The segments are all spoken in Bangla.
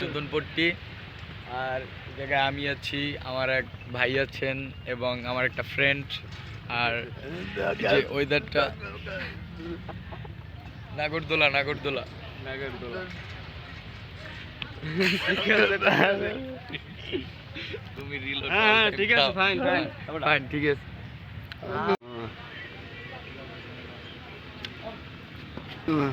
নতুনপট্টি আর জায়গায় আমি আছি আমার এক ভাই আছেন এবং আমার একটা ফ্রেন্ড আর যে ওয়েদারটা নাগরদোলা নাগরদোলা। নাগরদোলা। তুমি রিল হ্যাঁ, ঠিক আছে. ফাইন ঠিক আছে। না।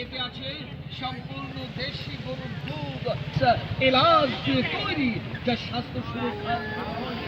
এতে আছে সম্পূর্ণ দেশি গরুর দুধ এলাচ দিয়ে তৈরি যা স্বাস্থ্য সুরক্ষা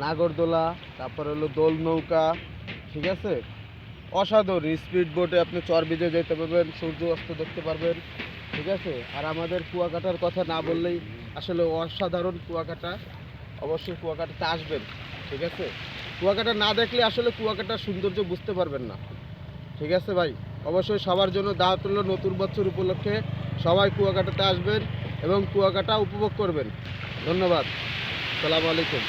নাগরদোলা, তারপর হলো দোল নৌকা, ঠিক আছে? অসাধারণ স্পিড বোটে আপনি চরবিজে যেতে পারবেন, সূর্য অস্ত দেখতে পারবেন, ঠিক আছে? আর আমাদের কুয়াকাটার কথা না বললেই আসলে অসাধারণ কুয়াকাটা, অবশ্যই কুয়াকাটাতে আসবেন, ঠিক আছে? কুয়াকাটা না দেখলে আসলে কুয়াকাটার সৌন্দর্য বুঝতে পারবেন না, ঠিক আছে ভাই? অবশ্যই সবার জন্য দাওয়াত হলো নতুন বছর উপলক্ষে, সবাই কুয়াকাটাতে আসবেন এবং কুয়াকাটা উপভোগ করবেন। ধন্যবাদ। সালাম আলাইকুম।